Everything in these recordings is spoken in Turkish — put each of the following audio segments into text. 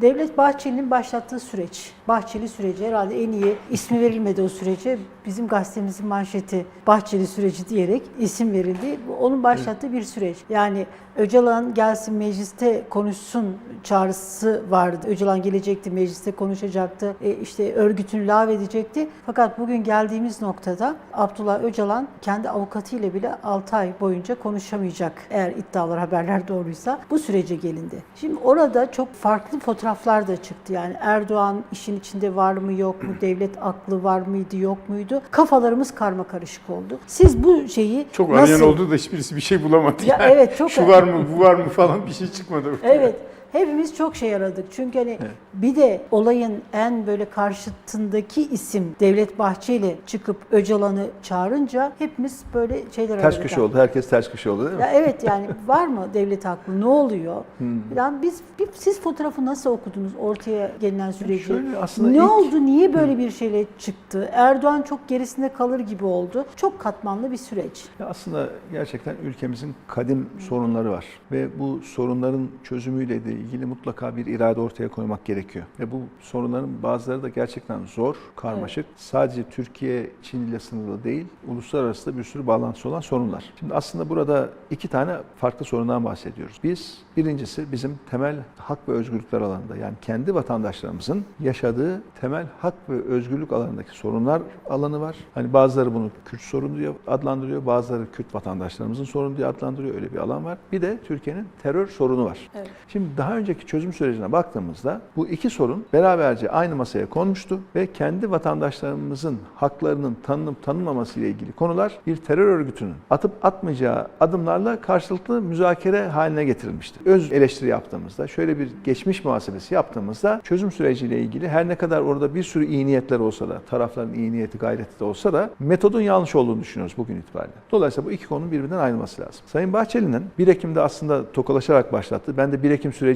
Devlet Bahçeli'nin başlattığı süreç, Bahçeli süreci herhalde en iyi ismi verilmedi o sürece. Bizim gazetemizin manşeti Bahçeli süreci diyerek isim verildi. Onun başlattığı bir süreç. Yani Öcalan gelsin mecliste konuşsun çağrısı vardı. Öcalan gelecekti, mecliste konuşacaktı, e, işte örgütünü lağvedecekti. Fakat bugün geldiğimiz noktada Abdullah Öcalan kendi avukatıyla bile 6 ay boyunca konuşamayacak eğer iddialar, haberler doğruysa. Bu sürece gelindi. Şimdi orada çok farklı fotoğraflar da çıktı. Yani Erdoğan işin içinde var mı yok mu, devlet aklı var mıydı yok muydu? Kafalarımız karma karışık oldu. Siz bu şeyi Çok nasıl... arayan oldu da hiçbirisi bir şey bulamadı. Ya yani. evet, çok- Şu var mı, bu var mı falan bir şey çıkmadı. ortaya. Evet. Hepimiz çok şey aradık. Çünkü hani bir de olayın en böyle karşıtındaki isim Devlet Bahçeli çıkıp Öcalan'ı çağırınca hepimiz böyle şeyler Ters aradık. köşe oldu. Herkes ters köşe oldu değil mi? Ya evet yani var mı devlet haklı? Ne oluyor? Hmm. Yani biz bir, siz fotoğrafı nasıl okudunuz ortaya gelinen süreci? şöyle aslında ne ilk- oldu? Niye böyle bir şeyle çıktı? Erdoğan çok gerisinde kalır gibi oldu. Çok katmanlı bir süreç. Ya aslında gerçekten ülkemizin kadim sorunları var ve bu sorunların çözümüyle de ilgili mutlaka bir irade ortaya koymak gerekiyor. Ve bu sorunların bazıları da gerçekten zor, karmaşık. Sadece Türkiye, Çin ile sınırlı değil, uluslararası da bir sürü bağlantısı olan sorunlar. Şimdi aslında burada iki tane farklı sorundan bahsediyoruz. Biz birincisi bizim temel hak ve özgürlükler alanında yani kendi vatandaşlarımızın yaşadığı temel hak ve özgürlük alanındaki sorunlar alanı var. Hani bazıları bunu Kürt sorunu diye adlandırıyor, bazıları Kürt vatandaşlarımızın sorunu diye adlandırıyor. Öyle bir alan var. Bir de Türkiye'nin terör sorunu var. Evet. Şimdi daha önceki çözüm sürecine baktığımızda bu iki sorun beraberce aynı masaya konmuştu ve kendi vatandaşlarımızın haklarının tanınıp tanınmaması ile ilgili konular bir terör örgütünün atıp atmayacağı adımlarla karşılıklı müzakere haline getirilmişti. Öz eleştiri yaptığımızda, şöyle bir geçmiş muhasebesi yaptığımızda çözüm süreciyle ilgili her ne kadar orada bir sürü iyi niyetler olsa da, tarafların iyi niyeti, gayreti de olsa da metodun yanlış olduğunu düşünüyoruz bugün itibariyle. Dolayısıyla bu iki konunun birbirinden ayrılması lazım. Sayın Bahçeli'nin 1 Ekim'de aslında tokalaşarak başlattı. Ben de 1 Ekim süreci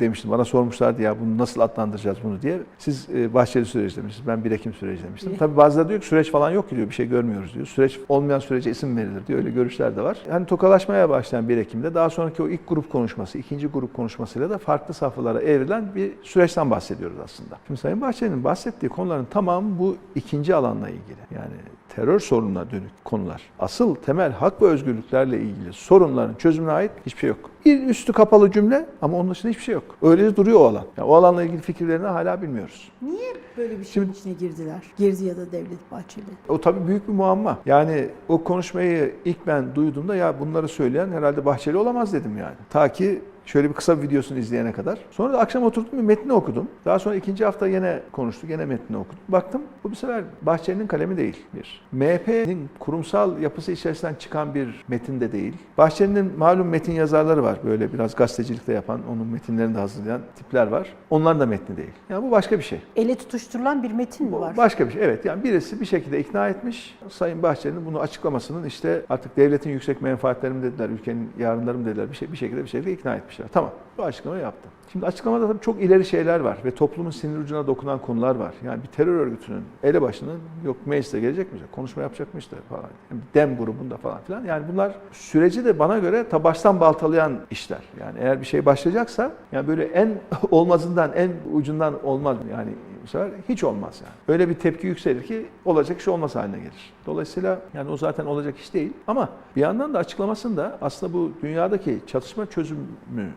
demiştim. Bana sormuşlardı ya bunu nasıl adlandıracağız bunu diye. Siz e, Bahçeli süreci demiştiniz. Ben 1 Ekim süreci demiştim. Tabii bazıları diyor ki süreç falan yok ki diyor. Bir şey görmüyoruz diyor. Süreç olmayan sürece isim verilir diyor. Öyle görüşler de var. Hani tokalaşmaya başlayan 1 Ekim'de daha sonraki o ilk grup konuşması, ikinci grup konuşmasıyla da farklı safhalara evrilen bir süreçten bahsediyoruz aslında. Şimdi Sayın Bahçeli'nin bahsettiği konuların tamamı bu ikinci alanla ilgili. Yani terör sorununa dönük konular. Asıl temel hak ve özgürlüklerle ilgili sorunların çözümüne ait hiçbir şey yok. Bir üstü kapalı cümle ama onun dışında hiçbir şey yok. Öyle duruyor o alan. Yani o alanla ilgili fikirlerini hala bilmiyoruz. Niye böyle bir şeyin içine girdiler? Girdi ya da Devlet Bahçeli. O tabii büyük bir muamma. Yani o konuşmayı ilk ben duyduğumda ya bunları söyleyen herhalde Bahçeli olamaz dedim yani. Ta ki Şöyle bir kısa bir videosunu izleyene kadar. Sonra da akşam oturdum bir metni okudum. Daha sonra ikinci hafta yine konuştuk, yine metni okudum. Baktım bu bir sefer Bahçeli'nin kalemi değil bir. MHP'nin kurumsal yapısı içerisinden çıkan bir metin de değil. Bahçeli'nin malum metin yazarları var. Böyle biraz gazetecilikte yapan, onun metinlerini de hazırlayan tipler var. Onların da metni değil. Yani bu başka bir şey. Ele tutuşturulan bir metin mi var? Başka bir şey. Evet yani birisi bir şekilde ikna etmiş. Sayın Bahçeli'nin bunu açıklamasının işte artık devletin yüksek menfaatleri mi dediler, ülkenin yarınları mı dediler bir şey bir şekilde bir şekilde ikna etmişler. Tamam. Bu açıklamayı yaptı. Şimdi açıklamada tabii çok ileri şeyler var ve toplumun sinir ucuna dokunan konular var. Yani bir terör örgütünün elebaşının yok meclise gelecek mi? Konuşma yapacak mı işte falan. Yani dem grubunda falan filan. Yani bunlar süreci de bana göre ta baştan baltalayan işler. Yani eğer bir şey başlayacaksa yani böyle en olmazından en ucundan olmaz yani bu sefer hiç olmaz yani. Öyle bir tepki yükselir ki olacak iş olmaz haline gelir. Dolayısıyla yani o zaten olacak iş değil. Ama bir yandan da açıklamasında aslında bu dünyadaki çatışma çözümü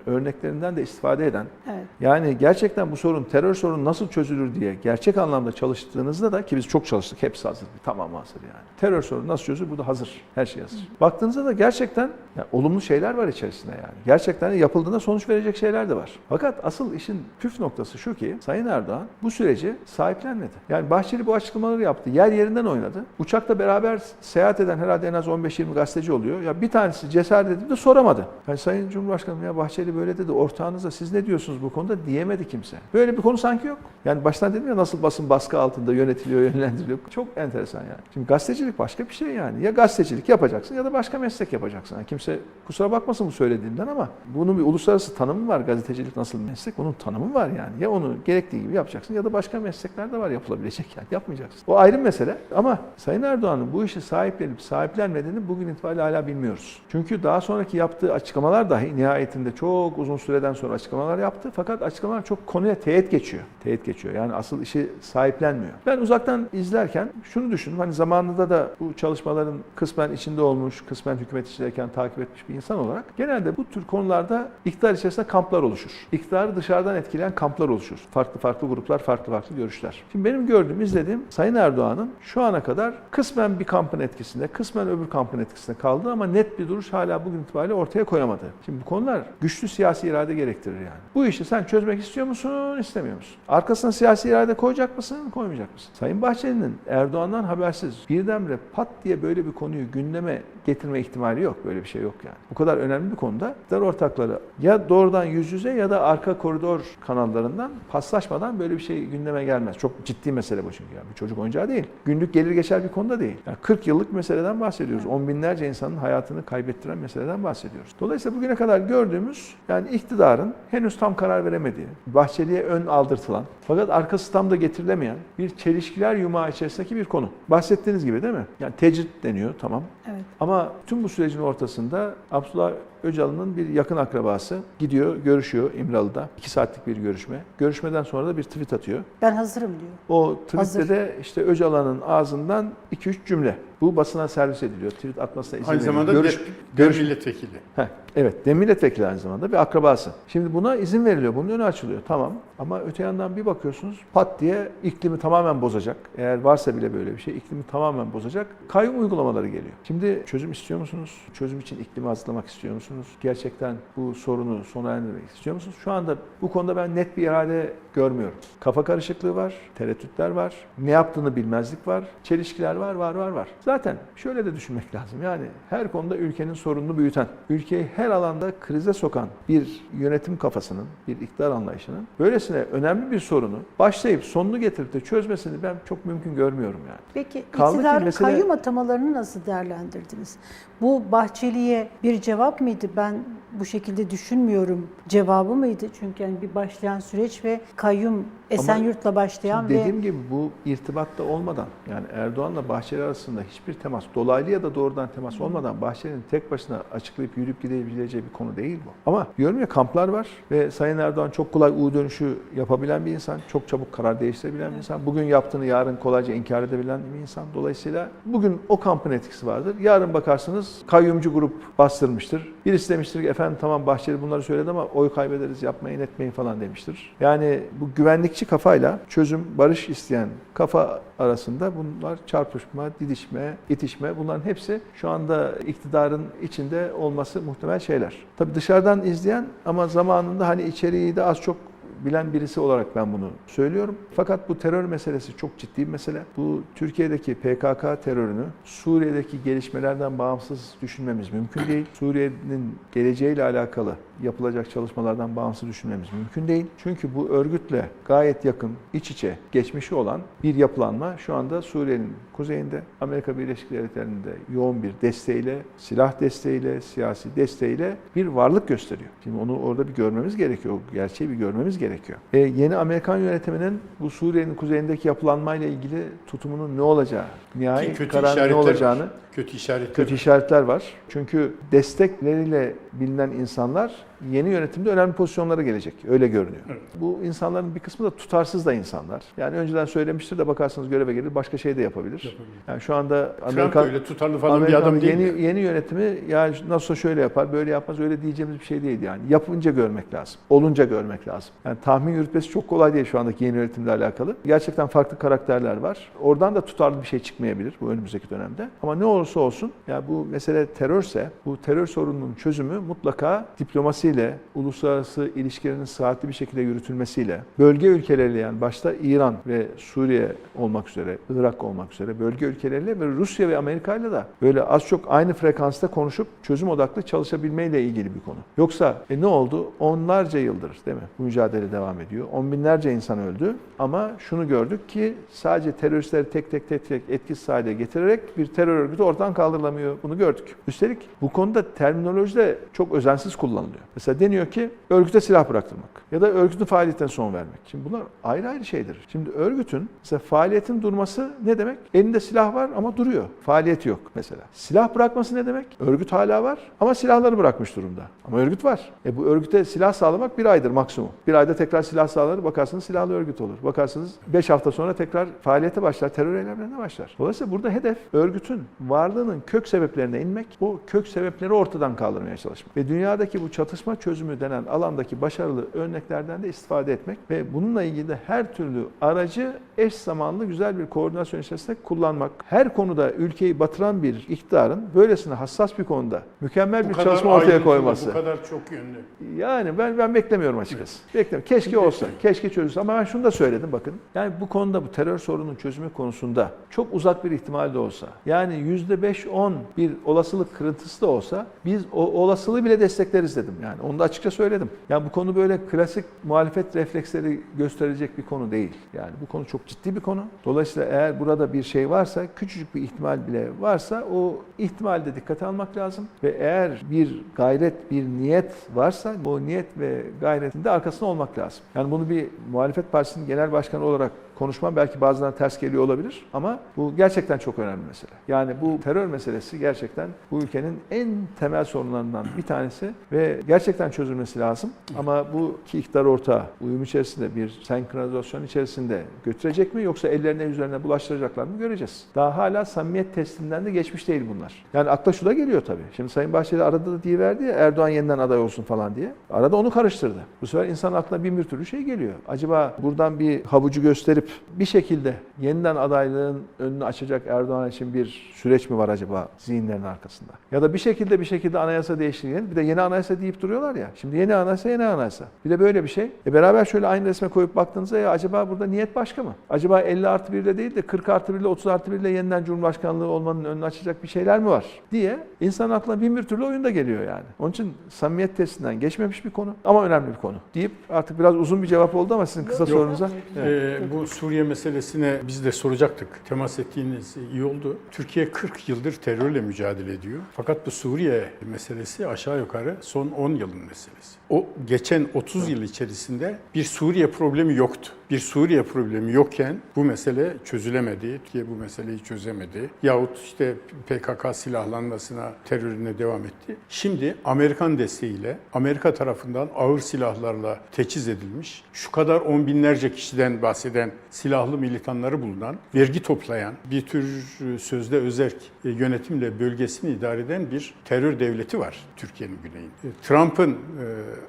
örneklerinden de istifade eden Evet. yani gerçekten bu sorun terör sorunu nasıl çözülür diye gerçek anlamda çalıştığınızda da ki biz çok çalıştık hepsi hazır tamam hazır yani. Terör sorunu nasıl çözülür bu da hazır. Her şey hazır. Baktığınızda da gerçekten yani olumlu şeyler var içerisinde yani. Gerçekten yapıldığında sonuç verecek şeyler de var. Fakat asıl işin püf noktası şu ki Sayın Erdoğan bu süreci sahiplenmedi. Yani Bahçeli bu açıklamaları yaptı. Yer yerinden oynadı. Uçakta beraber seyahat eden herhalde en az 15-20 gazeteci oluyor. Ya bir tanesi cesaret edip de soramadı. Yani Sayın Cumhurbaşkanım ya Bahçeli böyle dedi ortağınıza siz ne diyorsunuz bu konuda diyemedi kimse. Böyle bir konu sanki yok. Yani baştan dedim ya nasıl basın baskı altında yönetiliyor, yönlendiriliyor. Çok enteresan yani. Şimdi gazetecilik başka bir şey yani. Ya gazetecilik yapacaksın ya da başka meslek yapacaksın. Yani kimse kusura bakmasın bu söylediğimden ama bunun bir uluslararası tanımı var. Gazetecilik nasıl meslek? Bunun tanımı var yani. Ya onu gerektiği gibi yapacaksın ya da başka meslekler de var yapılabilecek yani. Yapmayacaksın. O ayrı mesele. Ama Sayın Erdoğan'ın bu işi sahiplenip sahiplenmediğini bugün itibariyle hala bilmiyoruz. Çünkü daha sonraki yaptığı açıklamalar dahi nihayetinde çok uzun süreden sonra açıklamalar yaptı. Fakat açıklamalar çok konuya teğet geçiyor. Teğet geçiyor. Yani asıl işi sahiplenmiyor. Ben uzaktan izlerken şunu düşündüm. Hani zamanında da bu çalışmaların kısmen içinde olmuş, kısmen hükümet içindeyken takip etmiş bir insan olarak genelde bu tür konularda iktidar içerisinde kamplar oluşur. İktidarı dışarıdan etkileyen kamplar oluşur. Farklı farklı gruplar, farklı farklı görüşler. Şimdi benim gördüğüm, izlediğim Sayın Erdoğan'ın şu ana kadar kısmen bir kampın etkisinde, kısmen öbür kampın etkisinde kaldı ama net bir duruş hala bugün itibariyle ortaya koyamadı. Şimdi bu konular güçlü siyasi irade gerektirir yani. Bu işi sen çözmek istiyor musun, istemiyor musun? Arkasına siyasi irade koyacak mısın, koymayacak mısın? Sayın Bahçeli'nin Erdoğan'dan habersiz birdenbire pat diye böyle bir konuyu gündeme getirme ihtimali yok. Böyle bir şey yok yani. Bu kadar önemli bir konuda iktidar ortakları ya doğrudan yüz yüze ya da arka koridor kanallarından paslaşmadan böyle bir şey gündeme gelmez. Çok ciddi mesele bu çünkü. Yani. Bir çocuk oyuncağı değil. Günlük gelir geçer bir konuda değil. Yani 40 yıllık meseleden bahsediyoruz. On binlerce insanın hayatını kaybettiren meseleden bahsediyoruz. Dolayısıyla bugüne kadar gördüğümüz yani iktidarın henüz tam karar veremediği, Bahçeli'ye ön aldırtılan fakat arkası tam da getirilemeyen bir çelişkiler yumağı içerisindeki bir konu. Bahsettiğiniz gibi değil mi? Yani tecrit deniyor tamam. Evet. Ama tüm bu sürecin ortasında Abdullah Öcalan'ın bir yakın akrabası gidiyor, görüşüyor İmralı'da. 2 saatlik bir görüşme. Görüşmeden sonra da bir tweet atıyor. Ben hazırım diyor. O tweette Hazır. de işte Öcalan'ın ağzından 2-3 cümle. Bu basına servis ediliyor. Tweet atmasına izin Aynı veriyor. zamanda Görüş- de, görüş- milletvekili. Heh, evet, dem milletvekili aynı zamanda bir akrabası. Şimdi buna izin veriliyor, bunun önü açılıyor. Tamam ama öte yandan bir bakıyorsunuz pat diye iklimi tamamen bozacak. Eğer varsa bile böyle bir şey, iklimi tamamen bozacak. Kayyum uygulamaları geliyor. Şimdi çözüm istiyor musunuz? Çözüm için iklimi hazırlamak istiyor musunuz? Gerçekten bu sorunu sona erdirmek istiyor musunuz? Şu anda bu konuda ben net bir irade görmüyorum. Kafa karışıklığı var, tereddütler var, ne yaptığını bilmezlik var, çelişkiler var, var, var, var. Zaten şöyle de düşünmek lazım. Yani her konuda ülkenin sorununu büyüten, ülkeyi her alanda krize sokan bir yönetim kafasının, bir iktidar anlayışının böylesine önemli bir sorunu başlayıp sonunu getirip de çözmesini ben çok mümkün görmüyorum yani. Peki Kaldı iktidarın mesele- kayyum atamalarını nasıl değerlendirdiniz? Bu Bahçeli'ye bir cevap mıydı? Ben bu şekilde düşünmüyorum. Cevabı mıydı? Çünkü yani bir başlayan süreç ve kayyum Esenyurt'la başlayan ve dediğim gibi bu irtibatta olmadan yani Erdoğan'la Bahçeli arasında hiçbir temas, dolaylı ya da doğrudan temas olmadan Bahçeli'nin tek başına açıklayıp yürüyüp gidebileceği bir konu değil bu. Ama diyorum ya kamplar var ve Sayın Erdoğan çok kolay U dönüşü yapabilen bir insan, çok çabuk karar değiştirebilen bir insan. Bugün yaptığını yarın kolayca inkar edebilen bir insan. Dolayısıyla bugün o kampın etkisi vardır. Yarın bakarsınız kayyumcu grup bastırmıştır. Birisi demiştir ki efendim tamam Bahçeli bunları söyledi ama oy kaybederiz yapmayın etmeyin falan demiştir. Yani bu güvenlikçi kafayla çözüm, barış isteyen kafa arasında bunlar çarpışma, didişme, itişme bunların hepsi şu anda iktidarın içinde olması muhtemel şeyler. Tabii dışarıdan izleyen ama zamanında hani içeriği de az çok bilen birisi olarak ben bunu söylüyorum. Fakat bu terör meselesi çok ciddi bir mesele. Bu Türkiye'deki PKK terörünü Suriye'deki gelişmelerden bağımsız düşünmemiz mümkün değil. Suriye'nin geleceğiyle alakalı yapılacak çalışmalardan bağımsız düşünmemiz mümkün değil. Çünkü bu örgütle gayet yakın, iç içe geçmişi olan bir yapılanma şu anda Suriye'nin kuzeyinde, Amerika Birleşik Devletleri'nde yoğun bir desteğiyle, silah desteğiyle, siyasi desteğiyle bir varlık gösteriyor. Şimdi onu orada bir görmemiz gerekiyor. O gerçeği bir görmemiz gerekiyor. E, yeni Amerikan yönetiminin bu Suriye'nin kuzeyindeki yapılanmayla ilgili tutumunun ne olacağı, nihai kararın ne olacağını var. Kötü işaretler kötü işaretler var. Çünkü destekleriyle bilinen insanlar yeni yönetimde önemli pozisyonlara gelecek. Öyle görünüyor. Evet. Bu insanların bir kısmı da tutarsız da insanlar. Yani önceden söylemiştir de bakarsanız göreve gelir başka şey de yapabilir. Yapabilir. Yani şu anda Trump Amerikan öyle tutarlı falan bir Amerikan adam değil. yeni yani. yeni yönetimi ya nasıl şöyle yapar, böyle yapmaz öyle diyeceğimiz bir şey değil yani. Yapınca görmek lazım. Olunca görmek lazım. Yani tahmin yürütmesi çok kolay değil şu andaki yeni yönetimle alakalı. Gerçekten farklı karakterler var. Oradan da tutarlı bir şey çıkmayabilir bu önümüzdeki dönemde. Ama ne olursa olsun ya bu mesele terörse bu terör sorununun çözümü mutlaka diplomasiyle, uluslararası ilişkilerin sıhhatli bir şekilde yürütülmesiyle, bölge ülkeleriyle yani başta İran ve Suriye olmak üzere, Irak olmak üzere bölge ülkeleriyle ve Rusya ve Amerika ile de böyle az çok aynı frekansta konuşup çözüm odaklı çalışabilmeyle ilgili bir konu. Yoksa e ne oldu? Onlarca yıldır değil mi? Bu mücadele devam ediyor. On binlerce insan öldü ama şunu gördük ki sadece teröristleri tek tek tek tek etkisiz hale getirerek bir terör örgütü ortadan kaldırılamıyor. Bunu gördük. Üstelik bu konuda terminoloji de çok özensiz kullanılıyor. Mesela deniyor ki örgüte silah bıraktırmak ya da örgütün faaliyetine son vermek. Şimdi bunlar ayrı ayrı şeydir. Şimdi örgütün mesela faaliyetin durması ne demek? Elinde silah var ama duruyor. Faaliyeti yok mesela. Silah bırakması ne demek? Örgüt hala var ama silahları bırakmış durumda. Ama örgüt var. E bu örgüte silah sağlamak bir aydır maksimum. Bir ayda tekrar silah sağlar, bakarsınız silahlı örgüt olur. Bakarsınız 5 hafta sonra tekrar faaliyete başlar, terör eylemlerine başlar. Dolayısıyla burada hedef örgütün varlığının kök sebeplerine inmek, bu kök sebepleri ortadan kaldırmaya çalışmak. Ve dünyadaki bu çatışma çözümü denen alandaki başarılı örneklerden de istifade etmek ve bununla ilgili de her türlü aracı eş zamanlı güzel bir koordinasyon içerisinde kullanmak. Her konuda ülkeyi batıran bir iktidarın böylesine hassas bir konuda mükemmel bir çalışma ortaya koyması. Bu kadar çok yönlü. Yani ben ben beklemiyorum açıkçası. Beklemiyorum. Keşke olsa, keşke çözülse ama ben şunu da söyledim bakın. Yani bu konuda bu terör sorunun çözümü konusunda çok uzak bir ihtimal de olsa, yani %5-10 bir olasılık kırıntısı da olsa biz o olasılığı bile destekleriz dedim. Yani onu da açıkça söyledim. Yani bu konu böyle klasik muhalefet refleksleri gösterecek bir konu değil. Yani bu konu çok ciddi bir konu. Dolayısıyla eğer burada bir şey varsa, küçücük bir ihtimal bile varsa o ihtimalde dikkate almak lazım. Ve eğer bir gayret, bir niyet varsa o niyet ve gayretin de arkasında olmak lazım. Yani bunu bir muhalefet partisinin genel başkanı olarak konuşmam belki bazılarına ters geliyor olabilir ama bu gerçekten çok önemli mesele. Yani bu terör meselesi gerçekten bu ülkenin en temel sorunlarından bir tanesi ve gerçekten çözülmesi lazım. Ama bu iki iktidar ortağı uyum içerisinde bir senkronizasyon içerisinde götürecek mi yoksa ellerine üzerine bulaştıracaklar mı göreceğiz. Daha hala samimiyet testinden de geçmiş değil bunlar. Yani akla şu da geliyor tabii. Şimdi Sayın Bahçeli arada da diye verdi ya Erdoğan yeniden aday olsun falan diye. Arada onu karıştırdı. Bu sefer insan aklına bin bir türlü şey geliyor. Acaba buradan bir havucu gösterip bir şekilde yeniden adaylığın önünü açacak Erdoğan için bir süreç mi var acaba zihinlerin arkasında? Ya da bir şekilde bir şekilde anayasa değiştirelim. Bir de yeni anayasa deyip duruyorlar ya. Şimdi yeni anayasa yeni anayasa. Bir de böyle bir şey. E beraber şöyle aynı resme koyup baktığınızda ya acaba burada niyet başka mı? Acaba 50 artı 1 ile değil de 40 artı 1 ile 30 artı 1 ile yeniden Cumhurbaşkanlığı olmanın önünü açacak bir şeyler mi var? Diye insan aklına bin bir türlü oyun da geliyor yani. Onun için samimiyet testinden geçmemiş bir konu ama önemli bir konu. Deyip artık biraz uzun bir cevap oldu ama sizin kısa Yok. sorunuza. Ee, bu Suriye meselesine biz de soracaktık. Temas ettiğiniz iyi oldu. Türkiye 40 yıldır terörle mücadele ediyor. Fakat bu Suriye meselesi aşağı yukarı son 10 yılın meselesi. O geçen 30 yıl içerisinde bir Suriye problemi yoktu. Bir Suriye problemi yokken bu mesele çözülemedi. Türkiye bu meseleyi çözemedi. Yahut işte PKK silahlanmasına, terörüne devam etti. Şimdi Amerikan desteğiyle, Amerika tarafından ağır silahlarla teçhiz edilmiş, şu kadar on binlerce kişiden bahseden silahlı militanları bulunan, vergi toplayan, bir tür e, sözde özerk e, yönetimle bölgesini idare eden bir terör devleti var Türkiye'nin güneyinde. Trump'ın e,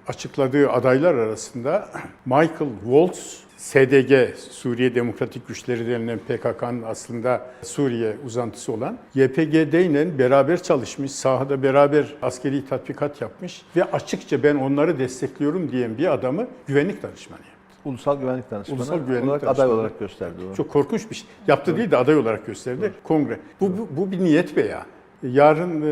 açıkladığı adaylar arasında Michael Waltz, SDG, Suriye Demokratik Güçleri denilen PKK'nın aslında Suriye uzantısı olan YPGD ile beraber çalışmış, sahada beraber askeri tatbikat yapmış ve açıkça ben onları destekliyorum diyen bir adamı güvenlik danışmanı. Ulusal Güvenlik Danışmanı Ulusal Güvenlik olarak Danışmanı. aday olarak gösterdi. o. Çok korkunç bir şey. Yaptı değil de aday olarak gösterdi kongre. Bu, bu, bu bir niyet beyanı. Yarın e,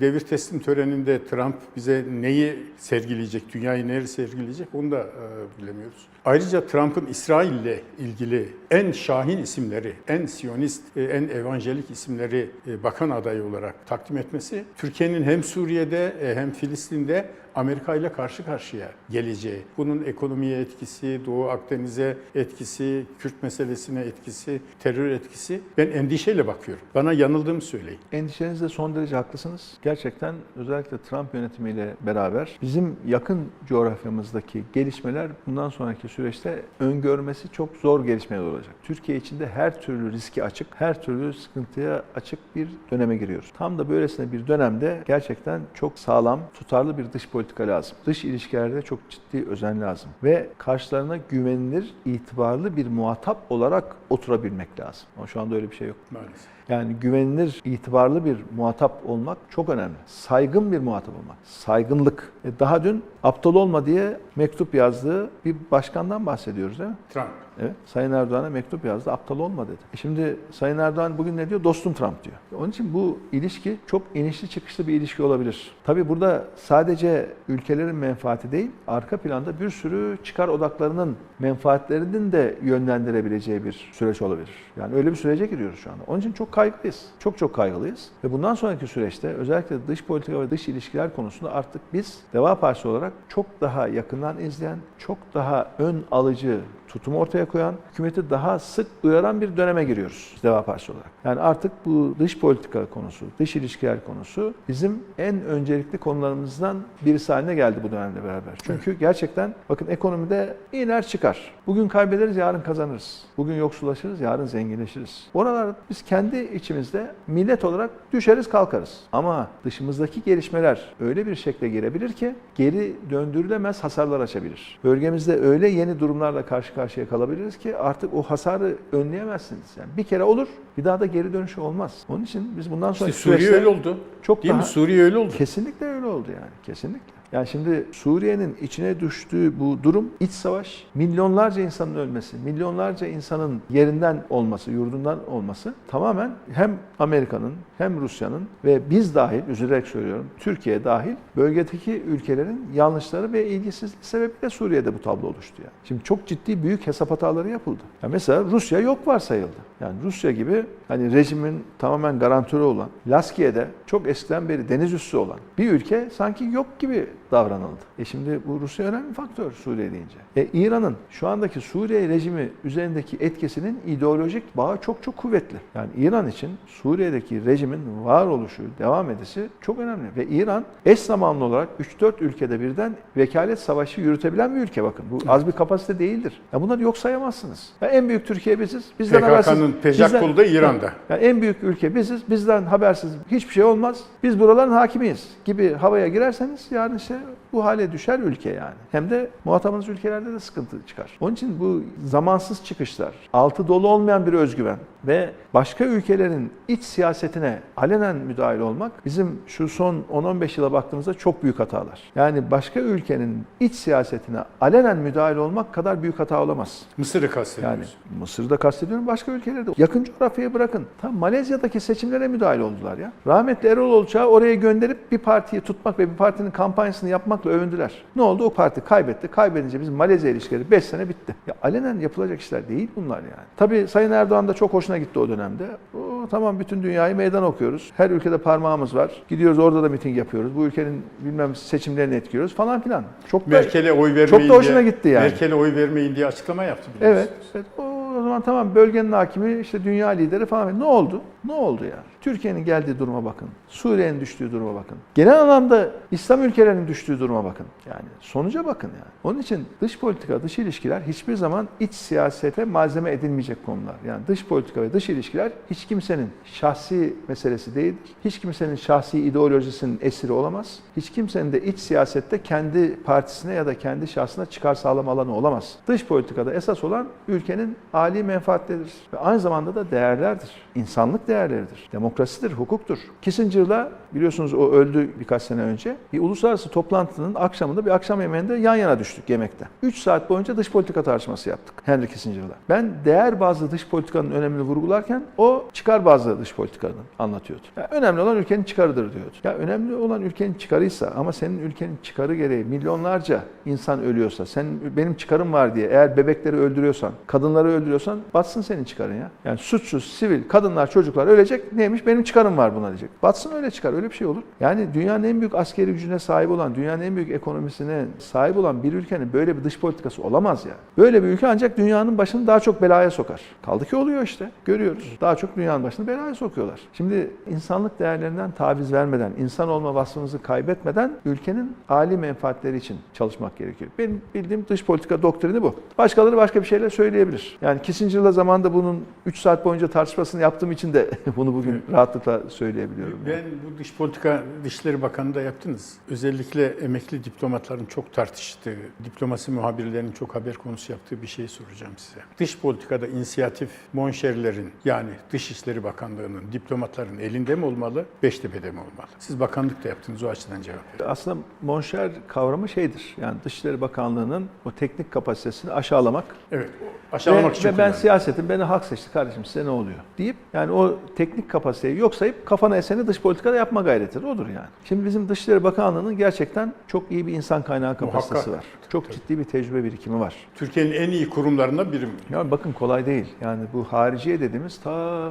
devir teslim töreninde Trump bize neyi sergileyecek, dünyayı neyi sergileyecek onu da e, bilemiyoruz. Ayrıca Trump'ın İsrail ile ilgili en şahin isimleri, en siyonist, e, en evangelik isimleri e, bakan adayı olarak takdim etmesi, Türkiye'nin hem Suriye'de e, hem Filistin'de Amerika ile karşı karşıya geleceği, bunun ekonomiye etkisi, Doğu Akdeniz'e etkisi, Kürt meselesine etkisi, terör etkisi ben endişeyle bakıyorum. Bana yanıldığımı söyleyin. Endişenizde son derece haklısınız. Gerçekten özellikle Trump yönetimiyle beraber bizim yakın coğrafyamızdaki gelişmeler bundan sonraki süreçte öngörmesi çok zor gelişmeler olacak. Türkiye içinde her türlü riski açık, her türlü sıkıntıya açık bir döneme giriyoruz. Tam da böylesine bir dönemde gerçekten çok sağlam, tutarlı bir dış politika lazım. Dış ilişkilerde çok ciddi özen lazım. Ve karşılarına güvenilir, itibarlı bir muhatap olarak oturabilmek lazım. Ama şu anda öyle bir şey yok. Maalesef. Yani güvenilir, itibarlı bir muhatap olmak çok önemli. Saygın bir muhatap olmak. Saygınlık. E daha dün aptal olma diye mektup yazdığı bir başkandan bahsediyoruz değil mi? Trump. Evet. Sayın Erdoğan'a mektup yazdı. Aptal olma dedi. E şimdi Sayın Erdoğan bugün ne diyor? Dostum Trump diyor. Onun için bu ilişki çok inişli çıkışlı bir ilişki olabilir. Tabii burada sadece ülkelerin menfaati değil, arka planda bir sürü çıkar odaklarının menfaatlerinin de yönlendirebileceği bir süreç olabilir. Yani öyle bir sürece giriyoruz şu anda. Onun için çok kaygılıyız. Çok çok kaygılıyız. Ve bundan sonraki süreçte özellikle dış politika ve dış ilişkiler konusunda artık biz Deva Partisi olarak çok daha yakından izleyen, çok daha ön alıcı tutum ortaya koyan, hükümeti daha sık uyaran bir döneme giriyoruz Deva Partisi olarak. Yani artık bu dış politika konusu, dış ilişkiler konusu bizim en öncelikli konularımızdan birisi haline geldi bu dönemle beraber. Çünkü gerçekten bakın ekonomide iner çıkar. Bugün kaybederiz, yarın kazanırız. Bugün yoksullaşırız, yarın zenginleşiriz. Oralar biz kendi içimizde millet olarak düşeriz kalkarız. Ama dışımızdaki gelişmeler öyle bir şekle girebilir ki geri döndürülemez hasarlar açabilir. Bölgemizde öyle yeni durumlarla karşı karşıya kalabiliriz ki artık o hasarı önleyemezsiniz. Yani bir kere olur, bir daha da geri dönüşü olmaz. Onun için biz bundan sonra İşte Suriye öyle oldu. çok Değil daha mi? Suriye öyle oldu. Kesinlikle öyle oldu yani. Kesinlikle. Yani şimdi Suriye'nin içine düştüğü bu durum iç savaş, milyonlarca insanın ölmesi, milyonlarca insanın yerinden olması, yurdundan olması tamamen hem Amerika'nın hem Rusya'nın ve biz dahil, üzülerek söylüyorum, Türkiye dahil bölgedeki ülkelerin yanlışları ve ilgisizliği sebebiyle Suriye'de bu tablo oluştu yani. Şimdi çok ciddi büyük hesap hataları yapıldı. Ya mesela Rusya yok varsayıldı. Yani Rusya gibi hani rejimin tamamen garantörü olan, Laskiye'de çok eskiden beri deniz üssü olan bir ülke sanki yok gibi davranıldı. E şimdi bu Rusya önemli bir faktör Suriye deyince. E İran'ın şu andaki Suriye rejimi üzerindeki etkisinin ideolojik bağı çok çok kuvvetli. Yani İran için Suriye'deki rejimin varoluşu, devam edişi çok önemli. Ve İran eş zamanlı olarak 3-4 ülkede birden vekalet savaşı yürütebilen bir ülke bakın. Bu az bir kapasite değildir. Ya bunları yok sayamazsınız. Ya en büyük Türkiye biziz. Bizden habersiz. PKK'nın kolu da İran'da. yani en büyük ülke biziz. Bizden habersiz hiçbir şey olmaz. Biz buraların hakimiyiz gibi havaya girerseniz yani işte out. Bu hale düşer ülke yani. Hem de muhatabınız ülkelerde de sıkıntı çıkar. Onun için bu zamansız çıkışlar, altı dolu olmayan bir özgüven ve başka ülkelerin iç siyasetine alenen müdahil olmak bizim şu son 10-15 yıla baktığımızda çok büyük hatalar. Yani başka ülkenin iç siyasetine alenen müdahil olmak kadar büyük hata olamaz. Mısır'ı kastediyoruz. Yani Mısır'da kastediyorum başka ülkelerde. Yakın coğrafyayı bırakın. Tam Malezya'daki seçimlere müdahil oldular ya. Rahmetli Erol Olçak'ı oraya gönderip bir partiyi tutmak ve bir partinin kampanyasını yapmakla övündüler. Ne oldu? O parti kaybetti. Kaybedince bizim Malezya ilişkileri 5 sene bitti. Ya alenen yapılacak işler değil bunlar yani. Tabii Sayın Erdoğan da çok hoşuna gitti o dönemde. O, tamam bütün dünyayı meydan okuyoruz. Her ülkede parmağımız var. Gidiyoruz orada da miting yapıyoruz. Bu ülkenin bilmem seçimlerini etkiliyoruz falan filan. Çok da Merkel'e oy vermeyin çok da hoşuna diye, gitti yani. Merkel'e oy vermeyin diye açıklama yaptı. Evet. evet. O, o zaman tamam bölgenin hakimi işte dünya lideri falan. Ne oldu? Ne oldu yani? Türkiye'nin geldiği duruma bakın. Suriye'nin düştüğü duruma bakın. Genel anlamda İslam ülkelerinin düştüğü duruma bakın. Yani sonuca bakın yani. Onun için dış politika, dış ilişkiler hiçbir zaman iç siyasete malzeme edilmeyecek konular. Yani dış politika ve dış ilişkiler hiç kimsenin şahsi meselesi değildir. Hiç kimsenin şahsi ideolojisinin esiri olamaz. Hiç kimsenin de iç siyasette kendi partisine ya da kendi şahsına çıkar sağlama alanı olamaz. Dış politikada esas olan ülkenin âli menfaatleridir. Ve aynı zamanda da değerlerdir. İnsanlık değerleridir. Demokrasidir, hukuktur. Kissinger'la biliyorsunuz o öldü birkaç sene önce. Bir uluslararası toplantının akşamında bir akşam yemeğinde yan yana düştük yemekte. 3 saat boyunca dış politika tartışması yaptık Henry Kissinger'la. Ben değer bazlı dış politikanın önemini vurgularken o çıkar bazlı dış politikanın anlatıyordu. Ya önemli olan ülkenin çıkarıdır diyordu. Ya önemli olan ülkenin çıkarıysa ama senin ülkenin çıkarı gereği milyonlarca insan ölüyorsa, sen benim çıkarım var diye eğer bebekleri öldürüyorsan, kadınları öldürüyorsan batsın senin çıkarın ya. Yani suçsuz, sivil, kadınlar, çocuklar ölecek. Neymiş? Benim çıkarım var buna diyecek. Batsın öyle çıkar. Öyle bir şey olur. Yani dünyanın en büyük askeri gücüne sahip olan, dünyanın en büyük ekonomisine sahip olan bir ülkenin böyle bir dış politikası olamaz ya. Böyle bir ülke ancak dünyanın başını daha çok belaya sokar. Kaldı ki oluyor işte. Görüyoruz. Daha çok dünyanın başını belaya sokuyorlar. Şimdi insanlık değerlerinden taviz vermeden, insan olma vasfımızı kaybetmeden ülkenin âli menfaatleri için çalışmak gerekiyor. Benim bildiğim dış politika doktrini bu. Başkaları başka bir şeyler söyleyebilir. Yani Kissinger'la zamanında bunun 3 saat boyunca tartışmasını yaptığım için de bunu bugün rahatlıkla söyleyebiliyorum. Ben bu dış politika Dışişleri Bakanı da yaptınız. Özellikle emekli diplomatların çok tartıştığı, diplomasi muhabirlerinin çok haber konusu yaptığı bir şey soracağım size. Dış politikada inisiyatif monşerlerin yani Dışişleri Bakanlığı'nın, diplomatların elinde mi olmalı, Beştepe'de mi olmalı? Siz bakanlık da yaptınız o açıdan cevap verin. Aslında monşer kavramı şeydir. Yani Dışişleri Bakanlığı'nın o teknik kapasitesini aşağılamak Evet, aşağılamak ve, için ve ben siyasetim, beni halk seçti kardeşim size ne oluyor deyip yani o teknik kapasiteyi yok sayıp kafana eseni dış politikada yapma gayretidir. Odur yani. Şimdi bizim Dışişleri Bakanlığı'nın gerçekten çok iyi bir insan kaynağı kapasitesi Muhakkak. var. Çok ciddi bir tecrübe birikimi var. Türkiye'nin en iyi kurumlarından biri mi? Ya bakın kolay değil. Yani bu hariciye dediğimiz ta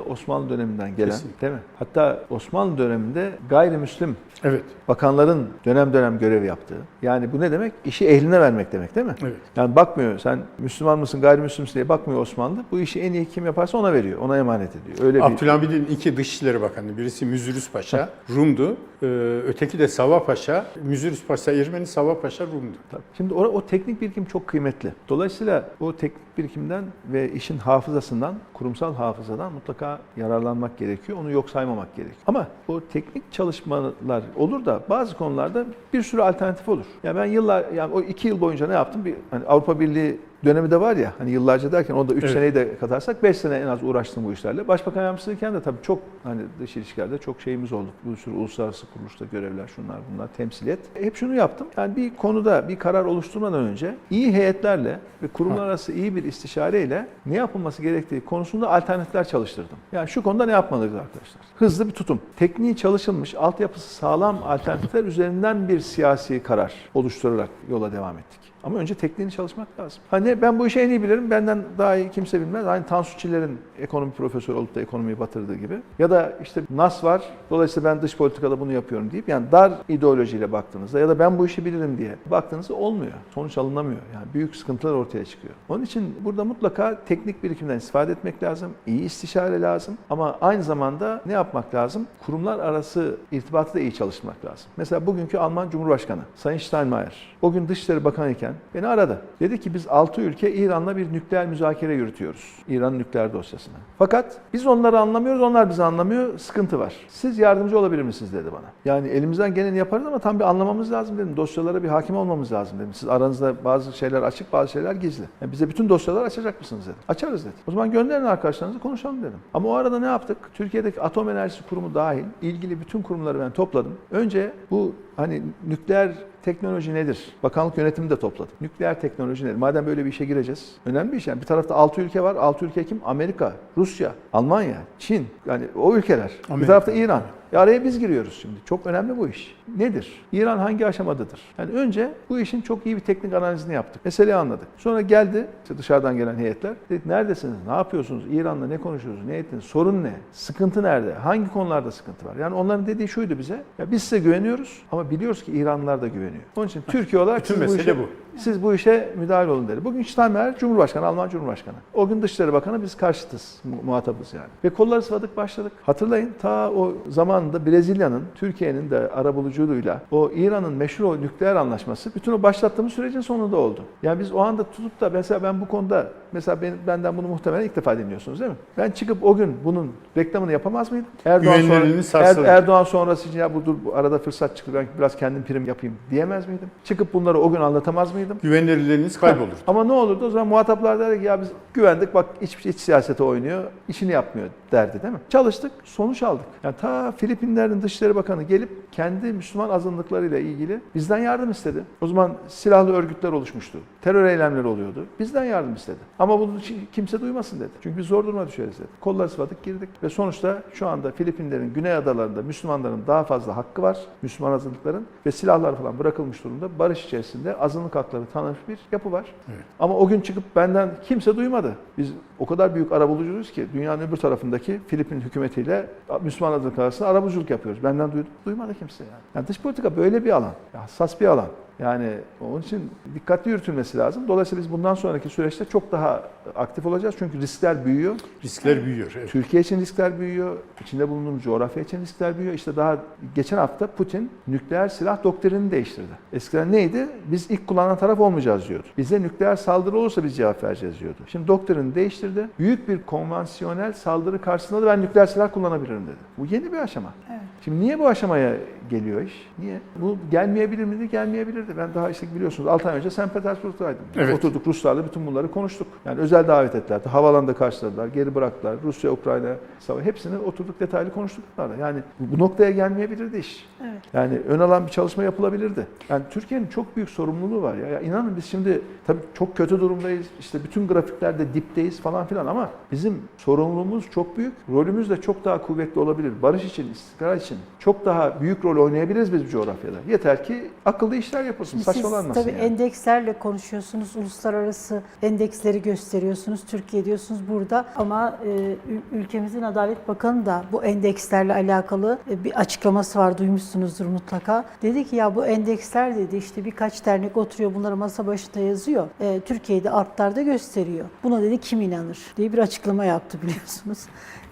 Osmanlı döneminden gelen Kesinlikle. değil mi? Hatta Osmanlı döneminde gayrimüslim Evet. bakanların dönem dönem görev yaptığı. Yani bu ne demek? İşi ehline vermek demek değil mi? Evet. Yani bakmıyor sen Müslüman mısın gayrimüsümsün diye bakmıyor Osmanlı. Bu işi en iyi kim yaparsa ona veriyor. Ona emanet ediyor. Öyle bir Abdülhamid'in iki Dışişleri Bakanı, birisi Müzürüz Paşa, Rum'du. Ee, öteki de Sava Paşa. Müzürüz Paşa Ermeni, Sava Paşa Rum'du. Şimdi o, o teknik birikim çok kıymetli. Dolayısıyla o teknik birikimden ve işin hafızasından, kurumsal hafızadan mutlaka yararlanmak gerekiyor. Onu yok saymamak gerekiyor. Ama o teknik çalışmalar olur da bazı konularda bir sürü alternatif olur. Ya ben yıllar, yani o iki yıl boyunca ne yaptım? Bir hani Avrupa Birliği dönemi de var ya hani yıllarca derken onda 3 Evet. seneyi de katarsak 5 sene en az uğraştım bu işlerle. Başbakan yardımcısıyken de tabii çok hani dış ilişkilerde çok şeyimiz oldu. Bir sürü uluslararası kuruluşta görevler şunlar bunlar temsiliyet. Hep şunu yaptım. Yani bir konuda bir karar oluşturmadan önce iyi heyetlerle ve kurumlar arası iyi bir istişareyle ne yapılması gerektiği konusunda alternatifler çalıştırdım. Yani şu konuda ne yapmalıyız arkadaşlar? Hızlı bir tutum. Tekniği çalışılmış, altyapısı sağlam alternatifler üzerinden bir siyasi karar oluşturarak yola devam ettik. Ama önce tekniğini çalışmak lazım. Hani ben bu işi en iyi bilirim, benden daha iyi kimse bilmez. Aynı Tansu Çiller'in ekonomi profesörü olup da ekonomiyi batırdığı gibi. Ya da işte NAS var, dolayısıyla ben dış politikada bunu yapıyorum deyip yani dar ideolojiyle baktığınızda ya da ben bu işi bilirim diye baktığınızda olmuyor. Sonuç alınamıyor. Yani büyük sıkıntılar ortaya çıkıyor. Onun için burada mutlaka teknik birikimden istifade etmek lazım. iyi istişare lazım. Ama aynı zamanda ne yapmak lazım? Kurumlar arası irtibatı da iyi çalışmak lazım. Mesela bugünkü Alman Cumhurbaşkanı Sayın Steinmeier o gün Dışişleri Bakanı iken beni aradı. Dedi ki biz 6 ülke İran'la bir nükleer müzakere yürütüyoruz. İran'ın nükleer dosyasına. Fakat biz onları anlamıyoruz, onlar bizi anlamıyor. Sıkıntı var. Siz yardımcı olabilir misiniz dedi bana. Yani elimizden geleni yaparız ama tam bir anlamamız lazım dedim. Dosyalara bir hakim olmamız lazım dedim. Siz aranızda bazı şeyler açık, bazı şeyler gizli. Yani bize bütün dosyaları açacak mısınız dedim. Açarız dedi. O zaman gönderin arkadaşlarınızı konuşalım dedim. Ama o arada ne yaptık? Türkiye'deki Atom Enerjisi Kurumu dahil ilgili bütün kurumları ben topladım. Önce bu hani nükleer teknoloji nedir? Bakanlık yönetimi de topladı. Nükleer teknoloji nedir? Madem böyle bir işe gireceğiz. Önemli bir iş. Yani bir tarafta 6 ülke var. 6 ülke kim? Amerika, Rusya, Almanya, Çin. Yani o ülkeler. Bir Amerika. tarafta İran. E araya biz giriyoruz şimdi. Çok önemli bu iş. Nedir? İran hangi aşamadadır? Yani önce bu işin çok iyi bir teknik analizini yaptık. Meseleyi anladık. Sonra geldi işte dışarıdan gelen heyetler. Dedik neredesiniz? Ne yapıyorsunuz? İran'la ne konuşuyorsunuz? Ne ettiniz? Sorun ne? Sıkıntı nerede? Hangi konularda sıkıntı var? Yani onların dediği şuydu bize. Ya biz size güveniyoruz ama biliyoruz ki İranlılar da güveniyor. Onun için Türkiye olarak Bütün siz bu mesele işe, bu. siz bu işe müdahale olun dedi. Bugün Steinmeier Cumhurbaşkanı, Alman Cumhurbaşkanı. O gün Dışişleri Bakanı biz karşıtız, mu- muhatabız yani. Ve kolları sıvadık başladık. Hatırlayın ta o zamanında Brezilya'nın, Türkiye'nin de arabuluculuğuyla o İran'ın meşhur o nükleer anlaşması bütün o başlattığımız sürecin sonunda oldu. Yani biz o anda tutup da mesela ben bu konuda mesela ben, benden bunu muhtemelen ilk defa dinliyorsunuz değil mi? Ben çıkıp o gün bunun reklamını yapamaz mıydım? Erdoğan sonra. Er- Erdoğan sonrası için ya bu dur bu arada fırsat çıktı ben biraz kendim prim yapayım diyemez miydim? Çıkıp bunları o gün anlatamaz mıydım? Güvenilirliğiniz kaybolur. Ama ne olurdu? O zaman muhataplar derdi ki ya biz güvendik bak iç, iç siyasete oynuyor, işini yapmıyor derdi değil mi? Çalıştık, sonuç aldık. Yani ta Filipinlerin Dışişleri Bakanı gelip kendi Müslüman azınlıklarıyla ilgili bizden yardım istedi. O zaman silahlı örgütler oluşmuştu. Terör eylemleri oluyordu. Bizden yardım istedi. Ama bunu kimse duymasın dedi. Çünkü biz zor duruma düşeriz dedi. Kolları sıvadık girdik ve sonuçta şu anda Filipinlerin güney adalarında Müslümanların daha fazla hakkı var. Müslüman azınlıkların ve silahlar falan bırakılmış durumda. Barış içerisinde azınlık hakları tanınmış bir yapı var. Evet. Ama o gün çıkıp benden kimse duymadı. Biz o kadar büyük arabulucuyuz ki dünyanın öbür tarafındaki Filipin hükümetiyle Müslüman azınlık arasında arabuluculuk yapıyoruz. Benden duydu, duymadı kimse yani. yani. Dış politika böyle bir alan. Hassas bir alan. Yani onun için dikkatli yürütülmesi lazım. Dolayısıyla biz bundan sonraki süreçte çok daha aktif olacağız. Çünkü riskler büyüyor. Riskler büyüyor. Evet. Türkiye için riskler büyüyor. İçinde bulunduğumuz coğrafya için riskler büyüyor. İşte daha geçen hafta Putin nükleer silah doktrinini değiştirdi. Eskiden neydi? Biz ilk kullanan taraf olmayacağız diyordu. Bize nükleer saldırı olursa biz cevap vereceğiz diyordu. Şimdi doktrini değiştirdi. Büyük bir konvansiyonel saldırı karşısında da ben nükleer silah kullanabilirim dedi. Bu yeni bir aşama. Evet. Şimdi niye bu aşamaya geliyor iş. Niye? Bu gelmeyebilir miydi? Gelmeyebilirdi. Ben daha işte biliyorsunuz 6 ay önce St. Petersburg'daydım. Evet. Oturduk Ruslarla bütün bunları konuştuk. Yani özel davet ettiler. Havalanda karşıladılar, geri bıraktılar. Rusya, Ukrayna savaşı hepsini oturduk detaylı konuştuk bunlarla. Yani bu bu noktaya gelmeyebilirdi iş. Evet. Yani ön alan bir çalışma yapılabilirdi. Yani Türkiye'nin çok büyük sorumluluğu var ya. ya inanın biz şimdi tabii çok kötü durumdayız. İşte bütün grafiklerde dipteyiz falan filan ama bizim sorumluluğumuz çok büyük. Rolümüz de çok daha kuvvetli olabilir. Barış için, istikrar için çok daha büyük rol oynayabiliriz biz bu coğrafyada. Yeter ki akıllı işler yapılsın. Şimdi siz Saçmalanmasın tabii yani. endekslerle konuşuyorsunuz, uluslararası endeksleri gösteriyorsunuz, Türkiye diyorsunuz burada ama e, ül- ülkemizin Adalet Bakanı da bu endekslerle alakalı e, bir açıklaması var, duymuşsunuzdur mutlaka. Dedi ki ya bu endeksler dedi işte birkaç dernek oturuyor bunları masa başında yazıyor. E, Türkiye'de artlarda gösteriyor. Buna dedi kim inanır diye bir açıklama yaptı biliyorsunuz.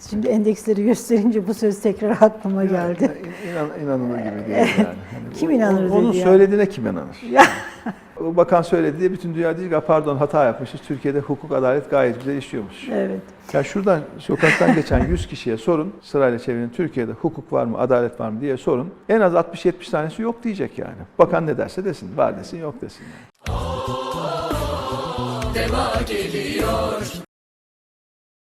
Şimdi endeksleri gösterince bu söz tekrar aklıma geldi. İnan, inan- inanılır gibi değil yani. Hani Kim inanır Onun dedi yani. söylediğine kim inanır? Ya. O bakan söyledi diye bütün dünya diyecek "Ha, pardon hata yapmışız. Türkiye'de hukuk adalet gayet güzel işliyormuş. Evet. Ya şuradan sokaktan geçen 100 kişiye sorun, sırayla çevirin Türkiye'de hukuk var mı, adalet var mı diye sorun. En az 60-70 tanesi yok diyecek yani. Bakan ne derse desin, var desin, yok desin. Yani. Deva geliyor